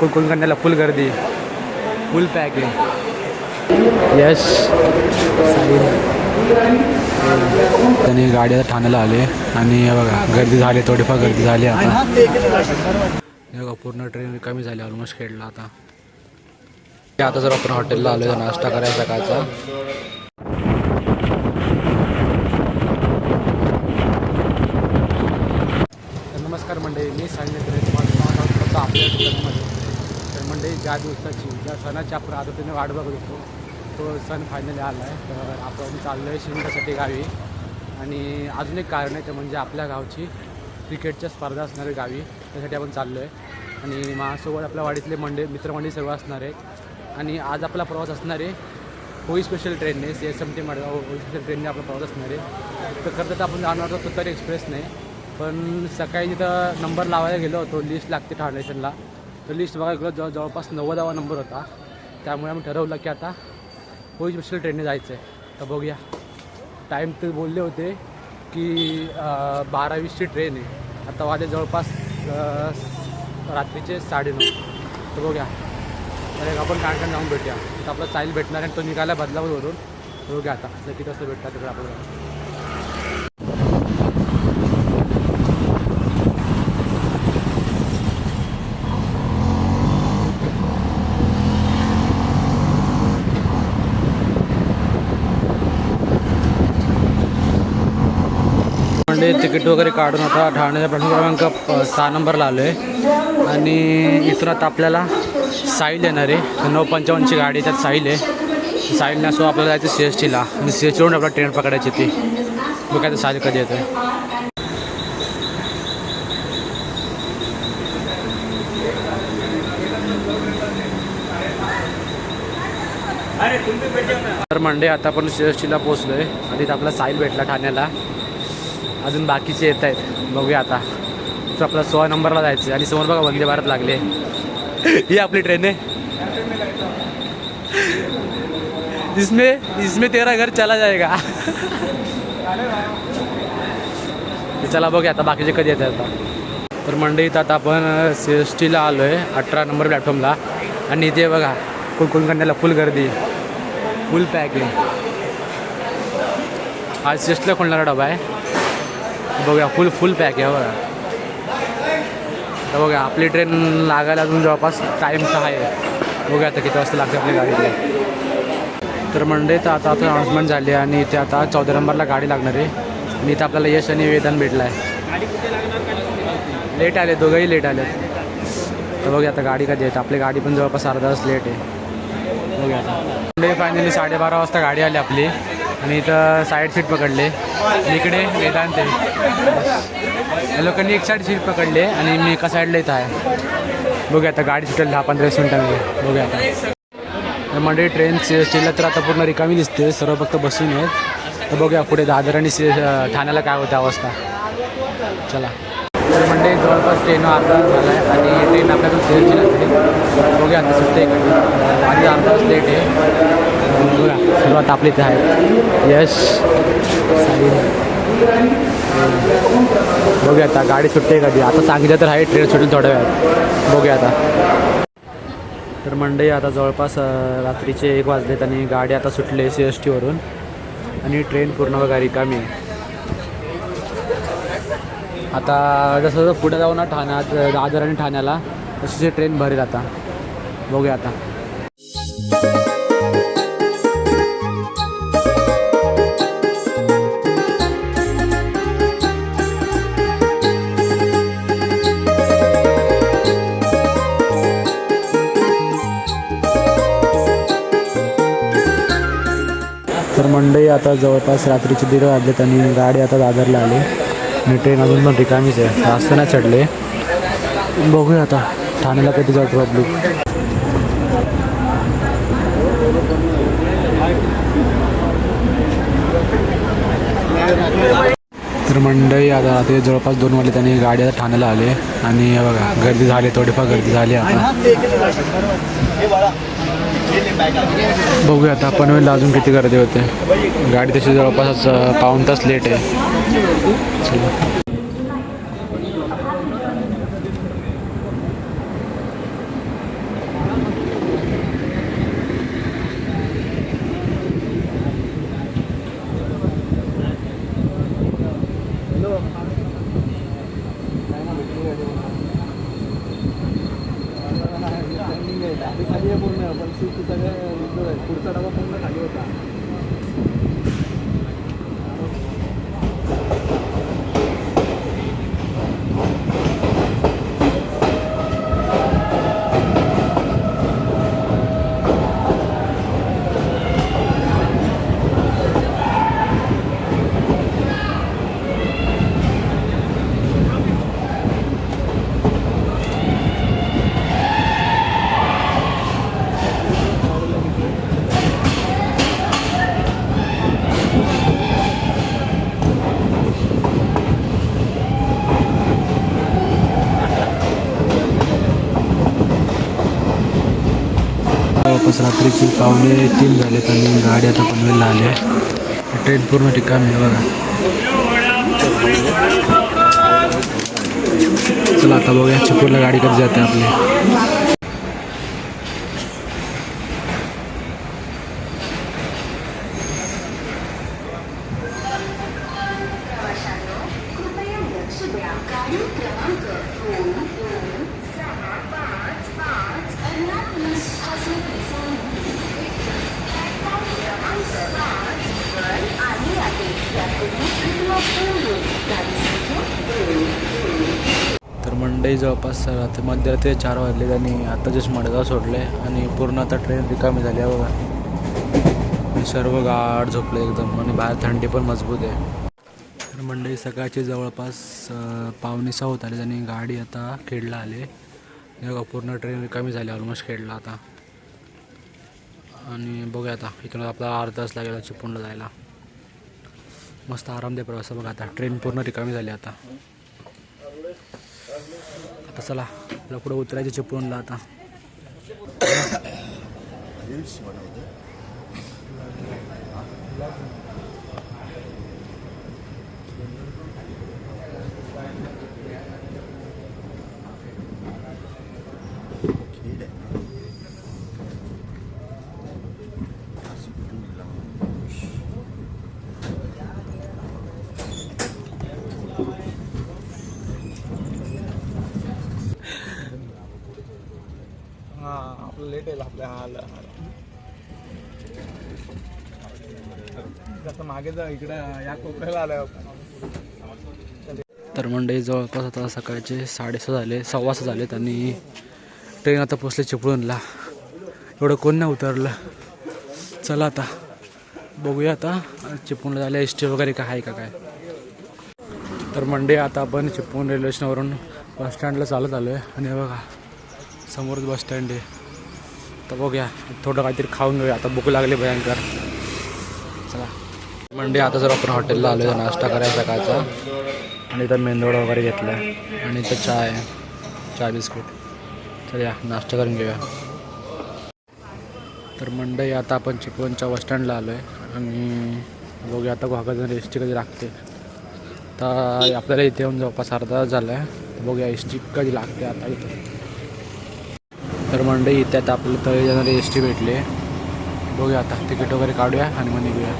कोकणकन्याला फुल गर्दी. फुल पॅक आहे यश त्याने गाड्या ठाण्याला आले आणि हे बघा गर्दी झाली थोडीफार गर्दी झाली आता. हे बघा पूर्ण ट्रेन कमी झाली ऑलमोस्ट खेळला आता. आता जर आपण हॉटेलला आलो नाश्ता करायचा सकाळचा. नमस्कार मंडळी मी सांगितलं आपल्या दुकानामध्ये मंडळी ज्या दिवसाची ज्या सणाची आपण आदतीने वाट बघत होतो तो सण फायनली आला आहे. तर आपण चाललो आहे शिमग्यासाठी गावी. आणि अजून एक कारण आहे ते म्हणजे आपल्या गावची क्रिकेटच्या स्पर्धा असणार आहे गावी त्यासाठी आपण चाललो आहे आणि माझ्यासोबत आपल्या वाडीतले मंडळी मित्रमंडळी सर्व असणार आहे आणि आज आपला प्रवास असणार आहे होई स्पेशल ट्रेनने C S M T Madgaon होई स्पेशल ट्रेनने आपला प्रवास असणार आहे. तर खरं तर आपण जाणार होतो तर एक्सप्रेसने पण सकाळी तिथं नंबर लावायला गेलो होतो लिस्ट लागते ठाणे तर लिस्ट बघायला गेलो जवळ जवळपास नव्वदावा नंबर होता. त्यामुळे आम्ही ठरवलं की आता होई स्पेशल ट्रेनने जायचं आहे तर बघूया. टाईम ते बोलले होते की बारावीसची ट्रेन आहे. आता वाजे जवळपास रात्रीचे साडेनऊ. तर बघूया. तर एक आपण कांकण जाऊन भेटूया. तर आपला साईल भेटणार आणि तो निघाला बदलापूरवरून. बघूया आता जर किती तसं भेटतात तिकडे आपल्याला. म्हणजे तिकीट वगैरे काढून आता ठाण्याचा प्रश्न क्रमांक प- सहा नंबरला आलो आहे. आणि इथून आता आपल्याला साईल येणार आहे. नऊ पंचावन्नची गाडी त्यात साईल आहे. साईलने नसो आपल्याला जायचं सी एस टीला. आणि सी एस टीवरून आपल्याला ट्रेन पकडायची ती. मग काय साईल कधी येतं तर मंडे आता आपण सी एस टीला पोचलो आहे आणि आपला साईल भेटला ठाण्याला. अजून बाकीचे येत आहेत. बघूया आता. तर आपला सोळा नंबरला जायचं आहे आणि समोर बघा वंदे भारत लागले. ही आपली ट्रेन आहे. इसमें इसमें तेरा घर चला जाएगा. चला बघूया आता बाकीचे कधी येत आता. तर मंडईत आता आपण सी एस टीला आलो आहे अठरा नंबर प्लॅटफॉर्मला आणि इथे बघा कुलकुलकंड्याला फुल गर्दी. फुल पॅक आहे आज सी एस टीला खोलणारा डबा आहे. बघूया फुल फुल पॅक आहे बघा. तर बघा आपली ट्रेन लागायला अजून जवळपास टाईम सहा आहे. बघूया आता किती वाजता लागते आपल्या गाडीला. तर मंडईत आता आता अनाउन्समेंट झाली आहे आणि इथे आता चौदा नंबरला गाडी लागणार आहे. आणि इथं आपल्याला यश आणि वेदन भेटलं आहे लेट आले दोघंही लेट आले तर बघूया आता गाडी कधी येते आपली गाडी पण जवळपास अर्धा तास लेट आहे. बघूया आता फायनली साडेबारा वाजता गाडी आली आपली. आणि इथं साईड सीट पकडले. इकडे वेदांत या लोकांनी एक साईड सीट पकडले आणि मी एका साईडला इथं आहे. बघूया आता गाडी सुटेल दहा पंधरा वीस बघूया आता. तर ट्रेन सी स्टेला तर आता पूर्ण रिकामी दिसते. सर्व फक्त बसून आहेत. तर बघूया पुढे दादर आणि ठाण्याला काय होतं अवस्था. चला. तर म्हणजे जवळपास ट्रेन अर्धा झाला आहे आणि ट्रेन आपल्याला सेलची नसते बघूया आता सुट्टे आणि अर्धा तास लेट आहे. बघा सुरुवात आपली इथे आहे. यश. बघूया आता गाडी सुटते कधी? आता सांगितलं तर आहे ट्रेन सुटेल थोड्या वेळात. बघूया आता. तर मंडई आता जवळपास रात्रीचे एक वाजलेत आणि गाडी आता सुटले सी एस टीवरून आणि ट्रेन पूर्ण बघा रिकामी आहे. आता जसं जसं पुढे जाऊ ना ठाण्यात दादर आणि ठाण्याला तशी ट्रेन भरेल आता. बघूया आता. तर मंडई आता जवळपास रात्रीचे दीड वाजलेत आणि गाडी आता दादरला आली. आणि ट्रेन अजून पण रिकामीच आहे. जास्त नाही चढले. बघूया आता. ठाण्याला कधी जाऊ पब्लिक तर मंडई आता ते जवळपास दोन वाजले त्यांनी गाडी आता ठाण्याला आले. आणि बघा गर्दी झाली थोडीफार गर्दी झाली आता. बघूया आता पनवेलला अजून किती गर्दी होते. गाडी तशी जवळपास पाऊन पाऊण तास लेट आहे. चला. आहे जवळपास रात्रीची पावणे तीन झालेत आणि गाडी आता पनवेलला आली आहे. ट्रेन पूर्ण ठिकाणी बघा. चला, आता बघूया चिपळूणला गाडी कधी जाते आपली. गाडी तर जवळपास रात्री मध्यरात्री चार वाजले आणि आता जस्ट मडगाव सोडले आणि पूर्ण आता ट्रेन रिकामी झाली आहे बघा. सर्व गाड झोपले एकदम आणि बाहेर थंडी पण मजबूत आहे. तर मंडळी सकाळची जवळपास अं, पावणे सहा होत आले आणि गाडी आता खेडला आले. बघा पूर्ण ट्रेन रिकामी झाली ऑलमोस्ट खेडला आता. आणि बघूया आता इकडं आपला अर्धा तास लागेल चिपळूणला जायला. मस्त आरामदायक प्रवास बघा आता. ट्रेन पूर्ण रिकामी झाली आता. आता चला आपला कुठं उतरायचं चिपळूणला आता. हा आपलं लेट येईल आपल्या हा आलं आता मागे जा इकडे या कोपऱ्याला आलोय तर मंडई जवळपास आता सकाळचे साडेसहा झाले सव्वा सहा झालेत आणि ट्रेन आता पोचले चिपळूणला. एवढं कोण नाही उतरलं. चला आता बघूया आता चिपळूणला झालं एस टी वगैरे काय आहे का काय. तर मंडे आता आपण चिपळूण रेल्वे स्टेशनवरून बस स्टँडला चालत आलो आहे आणि बघा समोरच बस स्टँड आहे. तर बघूया. थोडं काहीतरी खाऊन घेऊया. आता भूक लागली भयंकर. चला. म्हणजे आता जर आपण हॉटेलला आलो आहे नाश्ता करायचा सकाळचा. आणि इथं मेंदोडा वगैरे घेतला आहे आणि इथं चहा आहे. चहा बिस्किट. तर या नाश्ता करून घेऊया. तर मंडई आता आपण चिपळूणच्या बस स्टँडला आलो आहे आणि बघूया आता घोगाजन एस टी कधी लागते. तर आपल्याला इथे येऊन जवळपास अर्धा झाला आहे बघूया एस टी कधी लागते आता इथं. तर मंडई इथे आता आपल्याला तळी जाणारे एस टी भेटली. बघूया आता तिकीट वगैरे काढूया आणि मग निघूया.